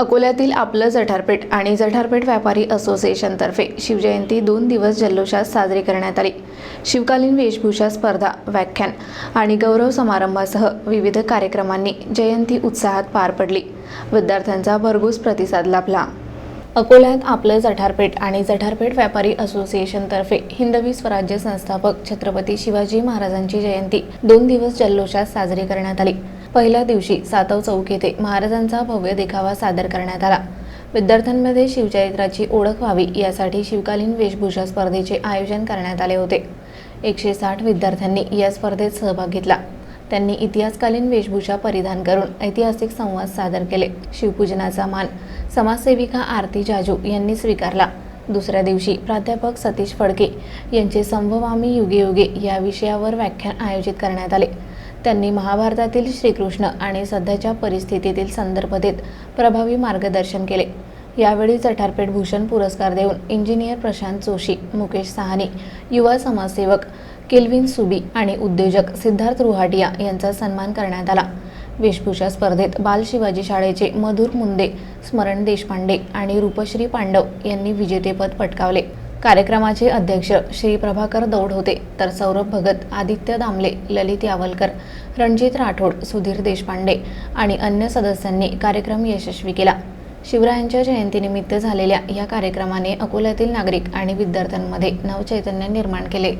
अकोल्यातील आपलं जठारपेठ आणि जठारपेठ व्यापारी असोसिएशनतर्फे शिवजयंती दोन दिवस जल्लोषात साजरी करण्यात आली. शिवकालीन वेशभूषा स्पर्धा व्याख्यान आणि गौरव समारंभासह विविध कार्यक्रमांनी जयंती उत्साहात पार पडली. विद्यार्थ्यांचा भरघोस प्रतिसाद लाभला. अकोल्यात आपलं जठारपेठ आणि जठारपेठ व्यापारी असोसिएशनतर्फे हिंदवी स्वराज्य संस्थापक छत्रपती शिवाजी महाराजांची जयंती दोन दिवस जल्लोषात साजरी करण्यात आली. पहिल्या दिवशी सातव चौक येथे महाराजांचा भव्य देखावा सादर करण्यात आला. विद्यार्थ्यांमध्ये शिवचरित्राची ओळख व्हावी यासाठी शिवकालीन वेशभूषा स्पर्धेचे आयोजन करण्यात आले होते. एकशे साठ विद्यार्थ्यांनी या स्पर्धेत सहभाग घेतला. त्यांनी इतिहासकालीन वेशभूषा परिधान करून ऐतिहासिक संवाद सादर केले. शिवपूजनाचा मान समाजसेविका आरती जाजू यांनी स्वीकारला. दुसऱ्या दिवशी प्राध्यापक सतीश फडके यांचे संभवामी युगे युगे या विषयावर व्याख्यान आयोजित करण्यात आले. त्यांनी महाभारतातील श्रीकृष्ण आणि सध्याच्या परिस्थितीतील संदर्भ देत प्रभावी मार्गदर्शन केले. यावेळी चठारपेठ भूषण पुरस्कार देऊन इंजिनियर प्रशांत जोशी मुकेश साहनी युवा समाजसेवक केल्विन सुबी आणि उद्योजक सिद्धार्थ रुहाटिया यांचा सन्मान करण्यात आला. वेशभूषा स्पर्धेत बाल शिवाजी शाळेचे मधुर मुंदे स्मरण देशपांडे आणि रूपश्री पांडव यांनी विजेतेपद पटकावले. कार्यक्रमाचे अध्यक्ष श्री प्रभाकर दौड होते तर सौरभ भगत आदित्य दामले ललित यावलकर रणजित राठोड सुधीर देशपांडे आणि अन्य सदस्यांनी कार्यक्रम यशस्वी केला. शिवरायांच्या जयंतीनिमित्त झालेल्या या कार्यक्रमाने अकोल्यातील नागरिक आणि विद्यार्थ्यांमध्ये नवचैतन्य निर्माण केले.